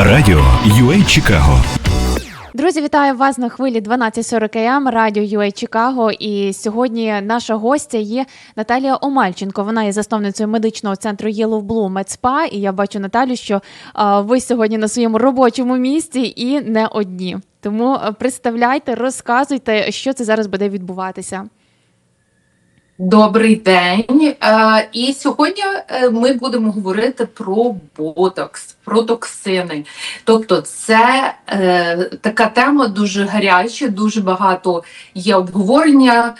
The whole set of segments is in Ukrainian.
Радіо UA Чикаго Друзі, вітаю вас на хвилі 12.40 АМ, радіо UA Чикаго. І сьогодні наша гостя є Наталія Омальченко. Вона є засновницею медичного центру Yellow Blue Медспа. І я бачу Наталю, що а, ви сьогодні на своєму робочому місці і не одні. Тому представляйте, розказуйте, що це зараз буде відбуватися. Добрий день. Е, І сьогодні е, ми будемо говорити про ботокс, про токсини. Тобто, це е, така тема дуже гаряча, дуже багато є обговорення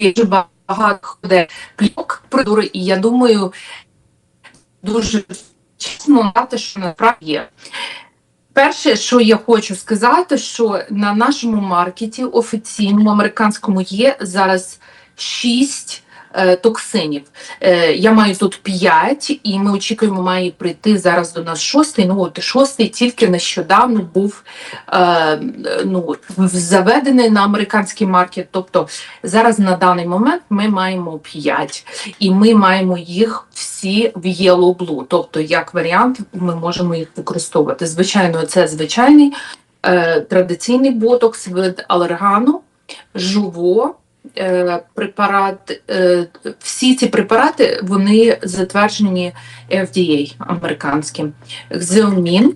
дуже багато плівок процедури, і я думаю, дуже чесно що насправді є. Перше, що я хочу сказати, що на нашому маркеті офіційному американському є зараз шість токсинів. Е, я маю тут п'ять, і ми очікуємо, має прийти зараз до нас шостий. Ну от шостий тільки нещодавно був е, ну, заведений на американський маркет. Тобто зараз на даний момент ми маємо п'ять, і ми маємо їх всі в Blue. Тобто, як варіант, ми можемо їх використовувати. Звичайно, це звичайний е, традиційний ботокс від алергану, жуво. Е, Препарат, е, всі ці препарати вони затверджені FDA американським. Xeomin,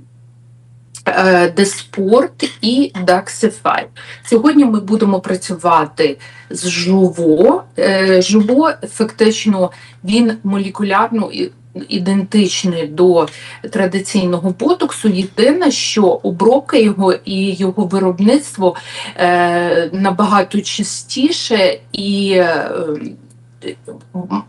Деспорт і Daxify. Сьогодні ми будемо працювати з жуво. Е, Жуво фактично він молекулярно ідентичний до традиційного ботоксу. Єдине, що обробка його і його виробництво е, набагато частіше і е,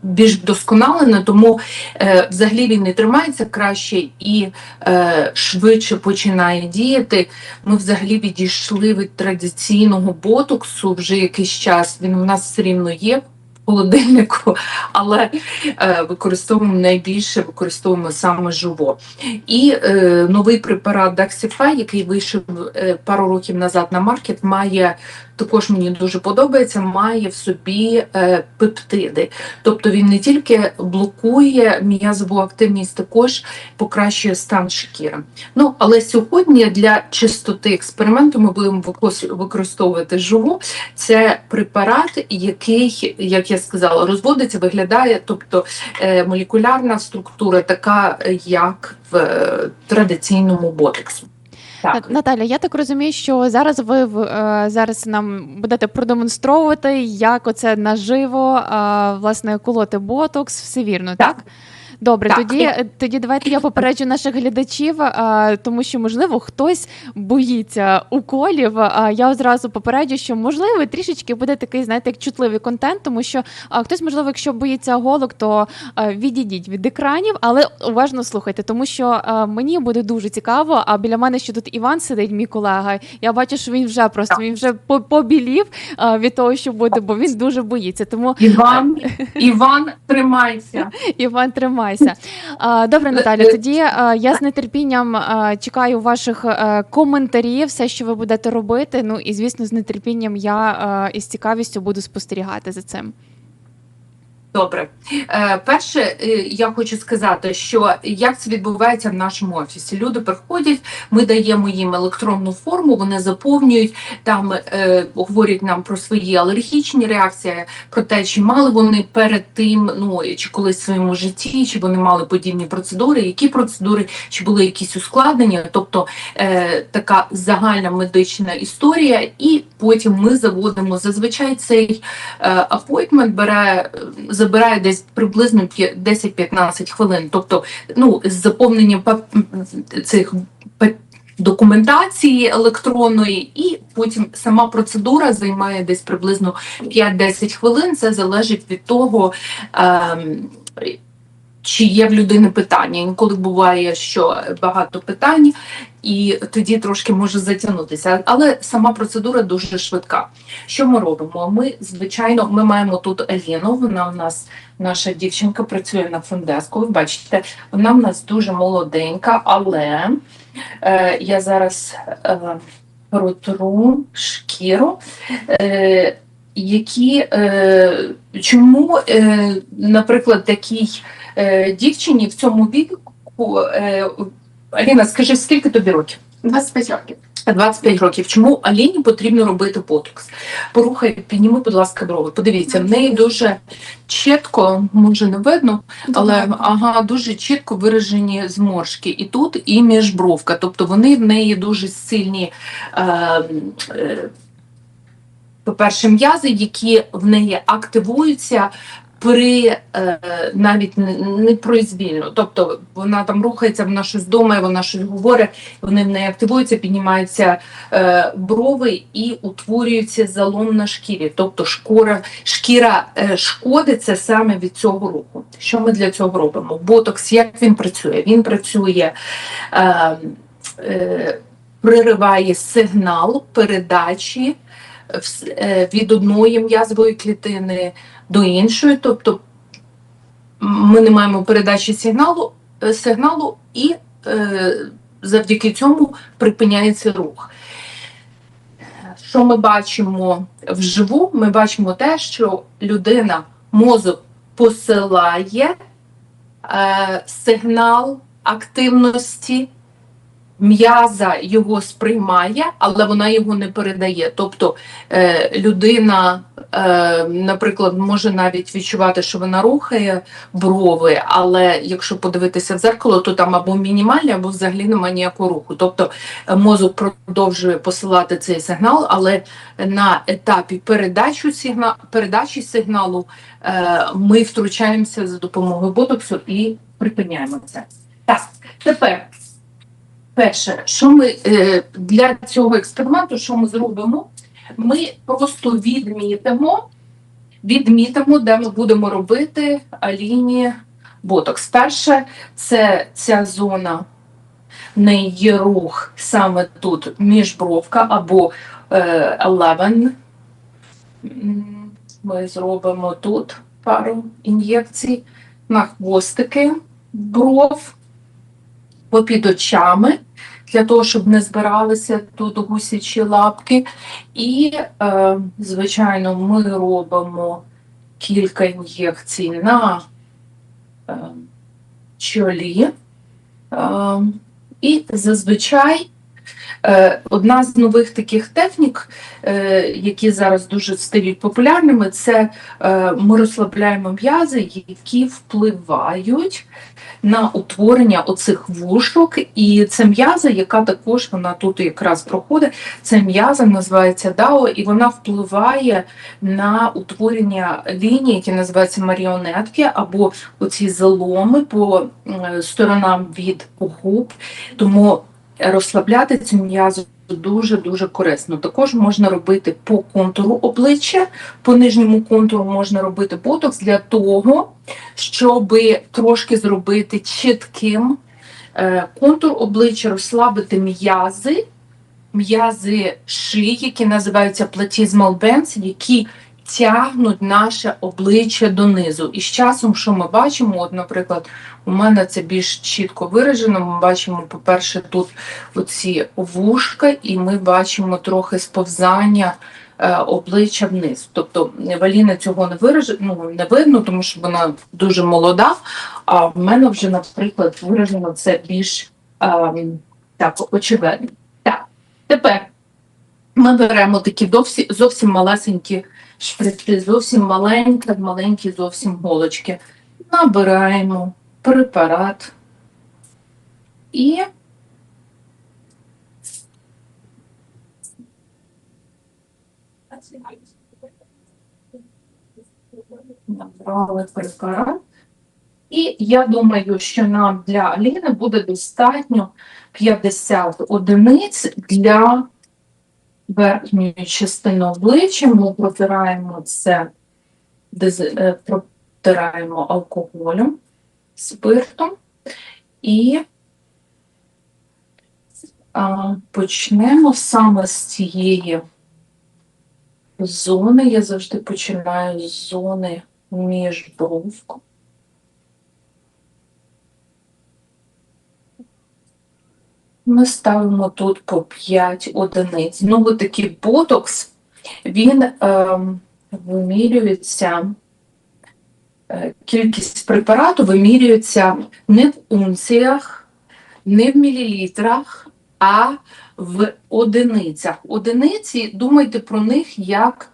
більш вдосконалене, тому е, взагалі він не тримається краще і е, швидше починає діяти. Ми взагалі відійшли від традиційного ботоксу вже якийсь час. Він у нас все рівно є. Холодильнику, але е, використовуємо найбільше використовуємо саме живо. І е, новий препарат Daxify, який вийшов е, пару років назад на маркет, має також мені дуже подобається, має в собі е, пептиди. Тобто він не тільки блокує м'язову активність, також покращує стан шкіри. Ну але сьогодні для чистоти експерименту ми будемо використовувати живу. Це препарат, який, як я сказала, розводиться, виглядає, тобто е, молекулярна структура така, як в е, традиційному ботексу. Так. Наталя, я так розумію, що зараз ви е, зараз нам будете продемонстровувати, як оце наживо е, власне колоти ботокс. Все вірно, так? Так. Добре, Так. тоді, тоді давайте я попереджу наших глядачів, а, тому що можливо хтось боїться уколів. А я одразу попереджу, що можливо трішечки буде такий, знаєте, як чутливий контент, тому що а, хтось, можливо, якщо боїться голок, то а, відійдіть від екранів, але уважно слухайте, тому що а, мені буде дуже цікаво. А біля мене ще тут Іван сидить, мій колега. Я бачу, що він вже просто він вже по- побілів а, від того, що буде, бо він дуже боїться. Тому Іван, Іван, тримайся. Іван, тримайся. А, Добре, Наталя. Тоді я з нетерпінням чекаю ваших е, коментарів, все, що ви будете робити. Ну і звісно, з нетерпінням я із цікавістю буду спостерігати за цим. Добре, е, перше, е, я хочу сказати, що як це відбувається в нашому офісі. Люди приходять, ми даємо їм електронну форму, вони заповнюють там, е, говорять нам про свої алергічні реакції, про те, чи мали вони перед тим, ну чи колись в своєму житті, чи вони мали подібні процедури, які процедури, чи були якісь ускладнення, тобто е, така загальна медична історія, і потім ми заводимо зазвичай цей е, апойтмент бере забирає десь приблизно п'я- 10-15 хвилин. Тобто, ну з заповненням цих документації електронної, і потім сама процедура займає десь приблизно 5-10 хвилин. Це залежить від того. Ем, чи є в людини питання? Інколи буває, що багато питань, і тоді трошки може затягнутися. Але сама процедура дуже швидка. Що ми робимо? Ми, звичайно, ми маємо тут Еліну. Вона у нас, наша дівчинка, працює на фондеску. Ви бачите, вона в нас дуже молоденька, але е, я зараз е, протру шкіру. Е, які е, чому, е, наприклад, такій е, дівчині в цьому віку, е, Аліна, скажи, скільки тобі років? 25 років. 25 років. Чому Аліні потрібно робити ботокс? Порухай, підніми, будь ласка, брови. Подивіться, в неї дуже чітко, може не видно, але ага, дуже чітко виражені зморшки. І тут, і міжбровка. Тобто вони в неї дуже сильні. Е, е, по-перше, м'язи, які в неї активуються при е, навіть не- непроизвільно. Тобто вона там рухається, вона щось думає, вона щось говорить, вони в неї активуються, піднімаються е, брови і утворюється залом на шкірі. Тобто шкура, шкіра е, шкодиться саме від цього руху. Що ми для цього робимо? Ботокс, як він працює? Він працює. Пририває сигнал передачі від одної м'язової клітини до іншої, тобто ми не маємо передачі сигналу, е, сигналу і е, завдяки цьому припиняється рух. Що ми бачимо вживу? Ми бачимо те, що людина мозок посилає е, сигнал активності, м'яза його сприймає, але вона його не передає. Тобто е, людина, е, наприклад, може навіть відчувати, що вона рухає брови, але якщо подивитися в зеркало, то там або мінімальні, або взагалі немає ніякого руху. Тобто е, мозок продовжує посилати цей сигнал, але на етапі передачі, сигна... передачі сигналу е, ми втручаємося за допомогою ботоксу і припиняємо це. Так, тепер. Перше, що ми е, для цього експерименту, що ми зробимо? Ми просто відмітимо, відмітимо, де ми будемо робити аліні ботокс. Перше, це ця зона, в неї є рух саме тут міжбровка або е, 11. Ми зробимо тут пару ін'єкцій на хвостики бров попід очами, для того, щоб не збиралися тут гусячі лапки. І, е, звичайно, ми робимо кілька ін'єкцій на е, чолі. Е, і зазвичай одна з нових таких технік, е, які зараз дуже стають популярними, це е, ми розслабляємо м'язи, які впливають на утворення оцих вушок, і це м'яза, яка також вона тут якраз проходить. Це м'яза називається дао, і вона впливає на утворення ліній, які називаються маріонетки, або оці заломи по е, сторонам від губ. Тому розслабляти цю м'язу дуже дуже корисно. Також можна робити по контуру обличчя, по нижньому контуру можна робити ботокс для того, щоб трошки зробити чітким е, контур обличчя, розслабити м'язи, м'язи шиї, які називаються platysmal bands, які тягнуть наше обличчя донизу. І з часом, що ми бачимо, от, наприклад, у мене це більш чітко виражено. Ми бачимо, по-перше, тут оці вушка, і ми бачимо трохи сповзання е, обличчя вниз. Тобто в Аліни цього не вираж... ну, не видно, тому що вона дуже молода. А в мене вже, наприклад, виражено це більш ем, так, очевидно. Так, тепер ми беремо такі зовсім малесенькі шприци, зовсім маленькі, маленькі зовсім голочки. Набираємо препарат і набрали препарат. І я думаю, що нам для Аліни буде достатньо 50 одиниць для верхньої частини обличчя. Ми протираємо це, е, протираємо алкоголем, спиртом і а, почнемо саме з цієї зони. Я завжди починаю з зони між бровком. Ми ставимо тут по 5 одиниць. Знову таки ботокс, він ем, вимірюється е, кількість препарату вимірюється не в унціях, не в мілілітрах, а в одиницях. Одиниці думайте про них як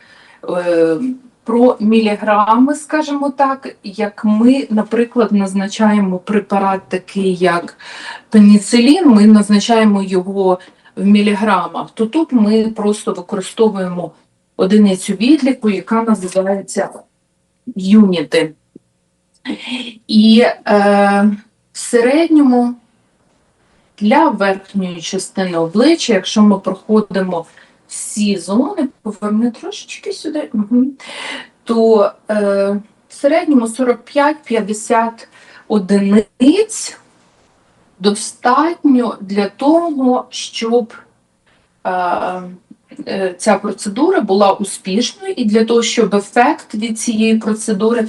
е, про міліграми, скажімо так, як ми, наприклад, назначаємо препарат такий, як пеніцилін, ми назначаємо його в міліграмах, то тут ми просто використовуємо одиницю відліку, яка називається юніти. І е, в середньому для верхньої частини обличчя, якщо ми проходимо всі зони, поверни трошечки сюди, то е, в середньому 45-50 одиниць достатньо для того, щоб е, е, ця процедура була успішною. І для того, щоб ефект від цієї процедури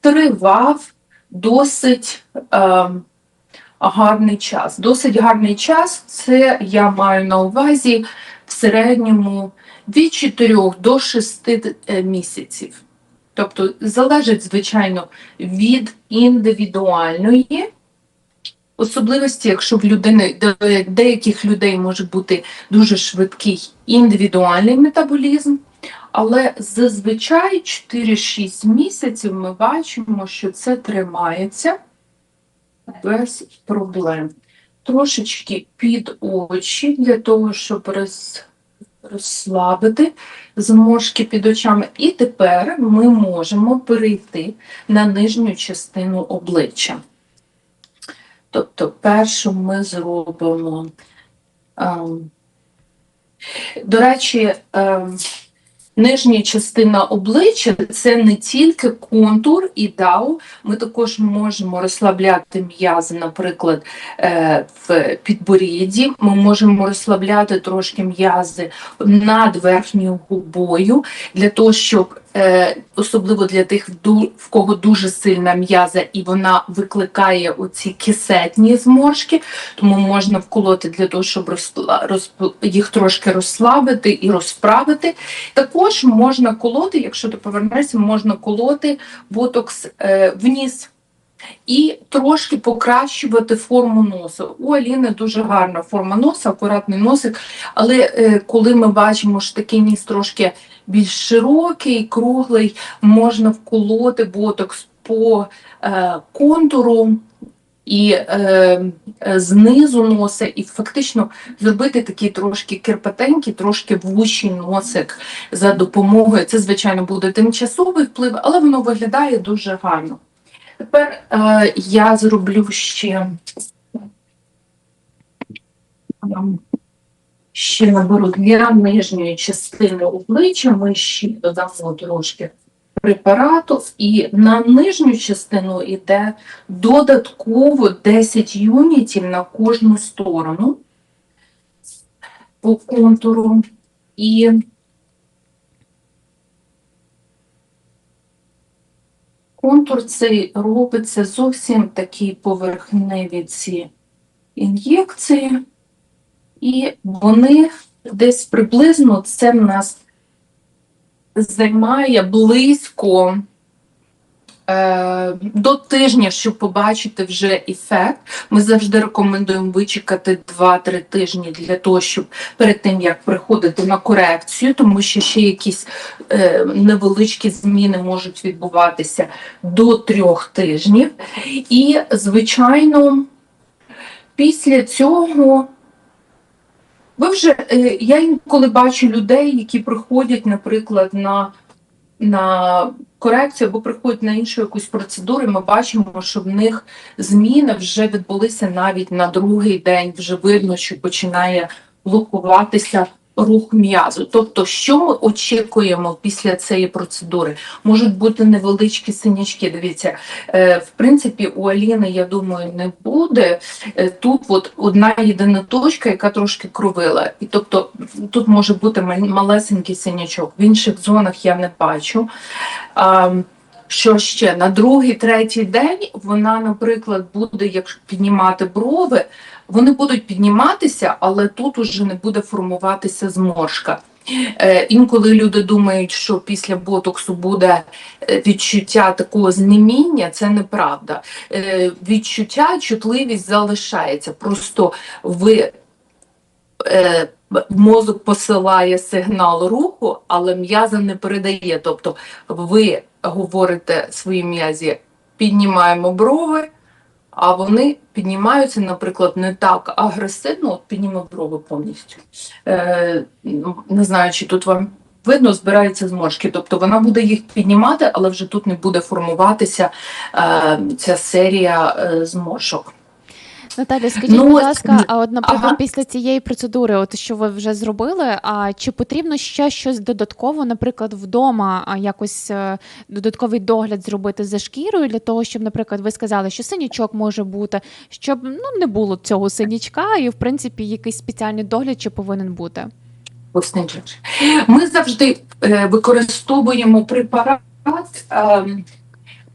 тривав досить е, гарний час. Досить гарний час це я маю на увазі в середньому від 4 до 6 е, місяців. Тобто залежить, звичайно, від індивідуальної особливості, якщо в людини деяких людей може бути дуже швидкий індивідуальний метаболізм, але зазвичай 4-6 місяців ми бачимо, що це тримається без проблем. Трошечки під очі для того, щоб роз, розслабити зморшки під очами. І тепер ми можемо перейти на нижню частину обличчя. Тобто, першу ми зробимо. ем, До речі, ем, нижня частина обличчя це не тільки контур і дау. Ми також можемо розслабляти м'язи, наприклад, е, в підборідді. Ми можемо розслабляти трошки м'язи над верхньою губою для того, щоб особливо для тих, в кого дуже сильна м'яза, і вона викликає оці кисетні зморшки, тому можна вколоти для того, щоб їх трошки розслабити і розправити. Також можна колоти, якщо ти повернешся, можна колоти ботокс е, вниз. І трошки покращувати форму носа. У Аліни дуже гарна форма носа, акуратний носик. Але е, коли ми бачимо, що такий ніс трошки більш широкий, круглий, можна вколоти ботокс по е, контуру і е, е, знизу носа, і фактично зробити такий трошки кирпатенький, трошки вущий носик за допомогою. Це, звичайно, буде тимчасовий вплив, але воно виглядає дуже гарно. Тепер е, я зроблю ще. Ще наберу для нижньої частини обличчя, ми ще додамо трошки препарату, і на нижню частину йде додатково 10 юнітів на кожну сторону по контуру. І контур цей робиться зовсім такі поверхневі ці ін'єкції. І вони десь приблизно це в нас займає близько е, до тижня, щоб побачити вже ефект. Ми завжди рекомендуємо вичекати 2-3 тижні для того, щоб перед тим як приходити на корекцію, тому що ще якісь е, невеличкі зміни можуть відбуватися до трьох тижнів. І, звичайно, після цього. Ви вже е, я інколи бачу людей, які приходять, наприклад, на, на корекцію або приходять на іншу якусь процедуру. і Ми бачимо, що в них зміни вже відбулися навіть на другий день. Вже видно, що починає блокуватися рух м'язу. Тобто, що ми очікуємо після цієї процедури? Можуть бути невеличкі синячки. Дивіться, е, в принципі, у Аліни, я думаю, не буде. Е, Тут от одна єдина точка, яка трошки кровила. І тобто тут може бути малесенький синячок. В інших зонах я не бачу. Що ще? На другий, третій день вона, наприклад, буде, якщо піднімати брови, вони будуть підніматися, але тут уже не буде формуватися зморшка. Е, інколи люди думають, що після ботоксу буде е, відчуття такого знеміння, це неправда. Е, відчуття, чутливість залишається. Просто ви е, мозок посилає сигнал руху, але м'яза не передає. Тобто ви говорите своїй м'язі, піднімаємо брови, а вони піднімаються, наприклад, не так агресивно, от підніме брови повністю. Е, ну, не знаю, чи тут вам видно, збираються зморшки. Тобто вона буде їх піднімати, але вже тут не буде формуватися е, ця серія е, зморшок. Наталя, скажіть, Ну, будь ласка, а от, наприклад, ага. після цієї процедури, от що ви вже зробили, а чи потрібно ще щось додатково, наприклад, вдома якось е, додатковий догляд зробити за шкірою для того, щоб, наприклад, ви сказали, що синячок може бути, щоб ну не було цього синячка, і в принципі якийсь спеціальний догляд чи повинен бути? Ми завжди е, використовуємо препарат.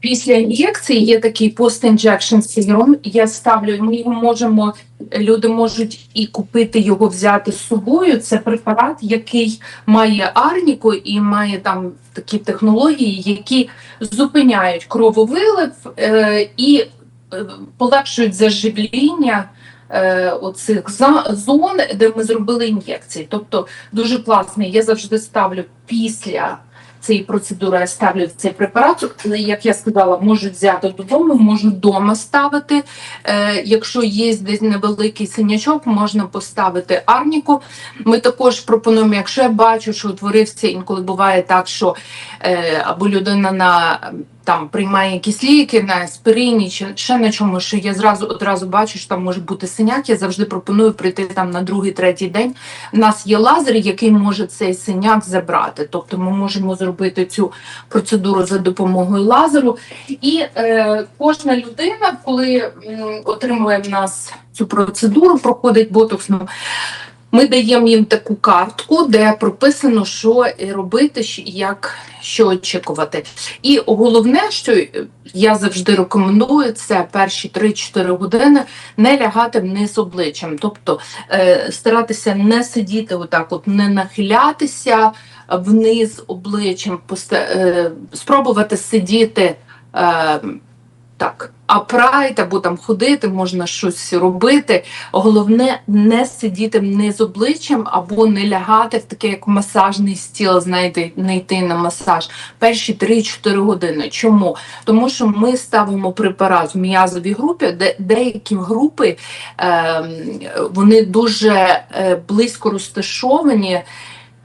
Після ін'єкції є такий post-injection serum, Я ставлю, ми його можемо, люди можуть і купити його, взяти з собою. Це препарат, який має арніку і має там такі технології, які зупиняють крововилив е, і е, полегшують заживління е, оцих зон, де ми зробили ін'єкції. Тобто дуже класний. Я завжди ставлю після цієї процедури, я ставлю цей препарат. Як я сказала, можуть взяти додому, можуть вдома ставити. Е, якщо є десь невеликий синячок, можна поставити арніку. Ми також пропонуємо, якщо я бачу, що утворився, інколи буває так, що е, або людина на там приймає якісь ліки на аспирині чи ще на чому, що я зразу одразу бачу, що там може бути синяк. Я завжди пропоную прийти там на другий, третій день. У нас є лазер, який може цей синяк забрати. Тобто ми можемо зробити цю процедуру за допомогою лазеру. І е, кожна людина, коли м, отримує в нас цю процедуру, проходить ботоксну. Ми даємо їм таку картку, де прописано, що робити, як що очікувати. І головне, що я завжди рекомендую, це перші 3-4 години не лягати вниз обличчям. Тобто е, старатися не сидіти отак, от не нахилятися вниз обличчям, поста- е, спробувати сидіти. Е, так, апрайт або там ходити, можна щось робити. Головне не сидіти вниз обличчям або не лягати в таке, як масажний стіл, знаєте, не йти на масаж перші 3-4 години. Чому? Тому що ми ставимо препарат в м'язовій групі, де деякі групи е, вони дуже е, близько розташовані.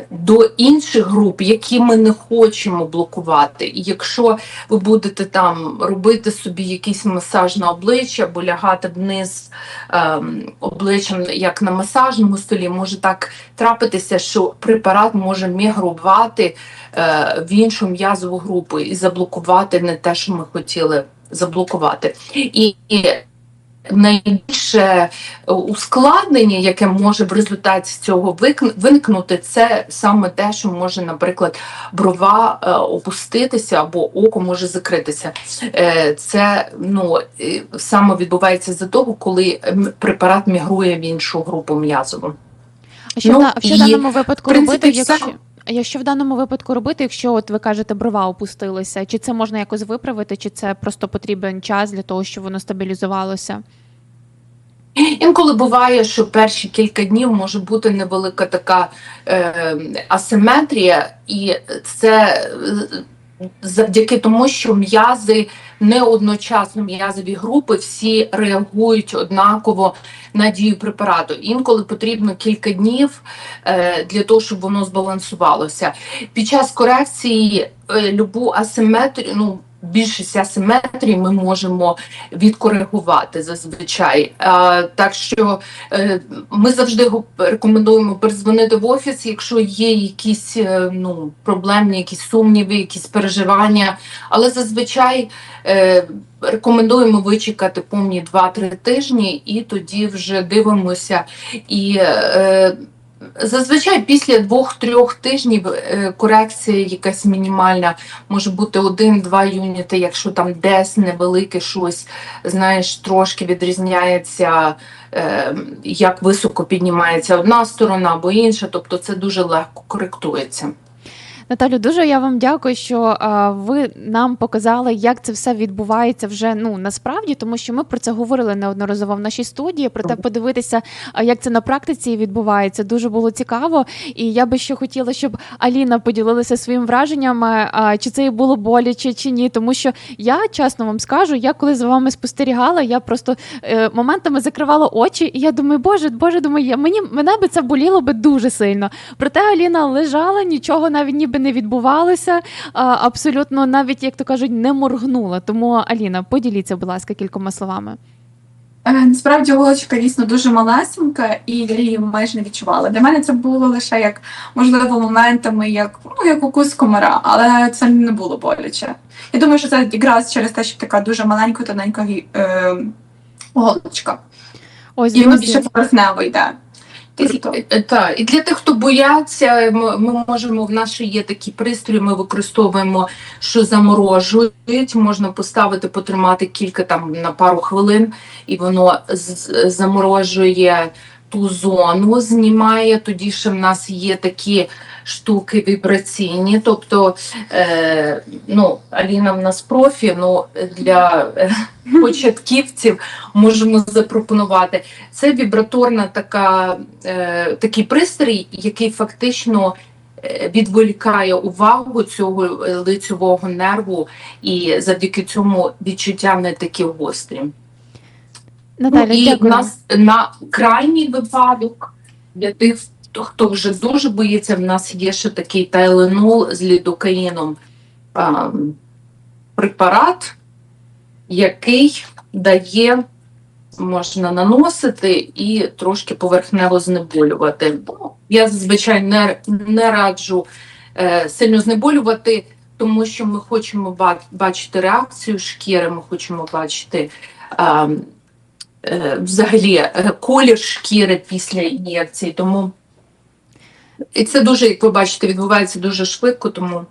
До інших груп, які ми не хочемо блокувати, і якщо ви будете там робити собі якийсь масаж на обличчя або лягати вниз ем, обличчям, як на масажному столі, може так трапитися, що препарат може мігрувати е, в іншу м'язову групу і заблокувати не те, що ми хотіли заблокувати. І, і найбільше ускладнення, яке може в результаті цього виникнути, це саме те, що може, наприклад, брова е, опуститися або око може закритися. Е, це ну саме відбувається за того, коли препарат мігрує в іншу групу м'язову. А що, Ну, в а що в даному випадку принципі, робити, якщо. А якщо в даному випадку робити, якщо от ви кажете, брова опустилися, чи це можна якось виправити, чи це просто потрібен час для того, щоб воно стабілізувалося? Інколи буває, що перші кілька днів може бути невелика така е, асиметрія, і це завдяки тому, що м'язи не одночасно м'язові групи всі реагують однаково на дію препарату. Інколи потрібно кілька днів е, для того, щоб воно збалансувалося. Під час корекції е, любу асиметрію, ну більшість асиметрії ми можемо відкоригувати зазвичай. Так що е, ми завжди рекомендуємо перезвонити в офіс, якщо є якісь е, ну, проблемні, якісь сумніви, якісь переживання. Але зазвичай е, рекомендуємо вичекати повні 2-3 тижні, і тоді вже дивимося і. Е, Зазвичай після двох-трьох тижнів е, корекція якась мінімальна, може бути один-два юніти, якщо там десь невелике щось, знаєш, трошки відрізняється, е, як високо піднімається одна сторона або інша, тобто це дуже легко коректується. Наталю, дуже я вам дякую, що а, ви нам показали, як це все відбувається вже ну насправді, тому що ми про це говорили неодноразово в нашій студії. Проте подивитися, а, як це на практиці відбувається, дуже було цікаво. І я би ще хотіла, щоб Аліна поділилася своїм враженнями, а, чи це і було боляче, чи ні. Тому що я чесно вам скажу, я коли за вами спостерігала, я просто е, моментами закривала очі, і я думаю, боже, боже, думаю, я, мені мене би це боліло би дуже сильно. Проте Аліна лежала, нічого навіть ніби не відбувалося. Абсолютно, навіть як то кажуть, не моргнула. Тому Аліна, поділіться, будь ласка, кількома словами. Е, Насправді голочка дійсно дуже малесенька, і я її майже не відчувала. Для мене це було лише як можливо моментами, як ну як укус комара, але це не було боляче. Я думаю, що це якраз через те, що така дуже маленька, тоненька е, голочка. Ось І друзі. більше поверхнево йде. І. Так, і для тих, хто бояться, ми, ми можемо в нас ще є такі пристрої. Ми використовуємо, що заморожують. Можна поставити, потримати кілька там на пару хвилин, і воно заморожує ту зону, знімає. Тоді ще в нас є такі штуки вібраційні. Тобто, е, ну, Аліна в нас профі, ну для е, початківців можемо запропонувати. Це вібраторна така, е, такий пристрій, який фактично е, відволікає увагу цього е, лицьового нерву, і завдяки цьому відчуття не такі гострі. Наталя, ну, і дякую. нас на крайній випадок для тих, хто, хто вже дуже боїться, в нас є ще такий тайленол з лідокаїном а, препарат, який дає, можна наносити і трошки поверхнево знеболювати. Я зазвичай не, не раджу е, сильно знеболювати, тому що ми хочемо бачити реакцію шкіри, ми хочемо бачити. Е, взагалі е, колір шкіри після ін'єкції. Тому і це дуже, як ви бачите, відбувається дуже швидко, тому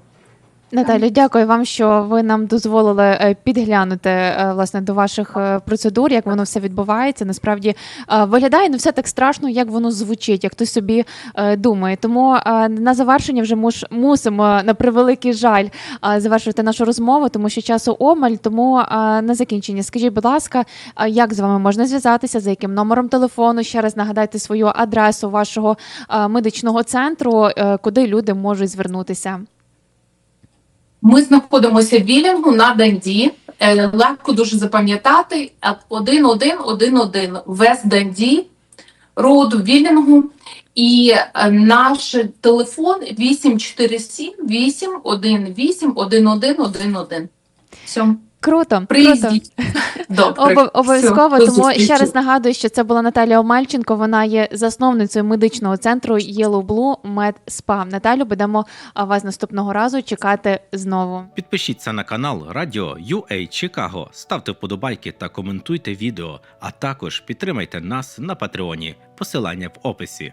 Наталю, дякую вам, що ви нам дозволили е, підглянути е, власне до ваших е, процедур, як воно все відбувається. Насправді виглядає не все так страшно, як воно звучить, як хтось собі думає. Тому на завершення вже муш, мусимо на превеликий жаль завершувати нашу розмову, тому що часу омаль. Тому на закінчення, скажіть, будь ласка, як з вами можна зв'язатися, за яким номером телефону? Ще раз нагадайте свою адресу вашого медичного центру, куди люди можуть звернутися. Ми знаходимося в Вілінгу на Данді. Е, Легко дуже запам'ятати 1111 Вест Данді, роуд Вілінгу. І е, наш телефон 847 818 1111. Все, Круто, круто. Добре. Обов'язково. Все, Тому ще раз нагадую, що це була Наталія Омельченко. Вона є засновницею медичного центру Yellow Blue Med Spa. Наталю, будемо вас наступного разу чекати знову. Підпишіться на канал Радіо UA Чикаго, ставте вподобайки та коментуйте відео, а також підтримайте нас на Патреоні. Посилання в описі.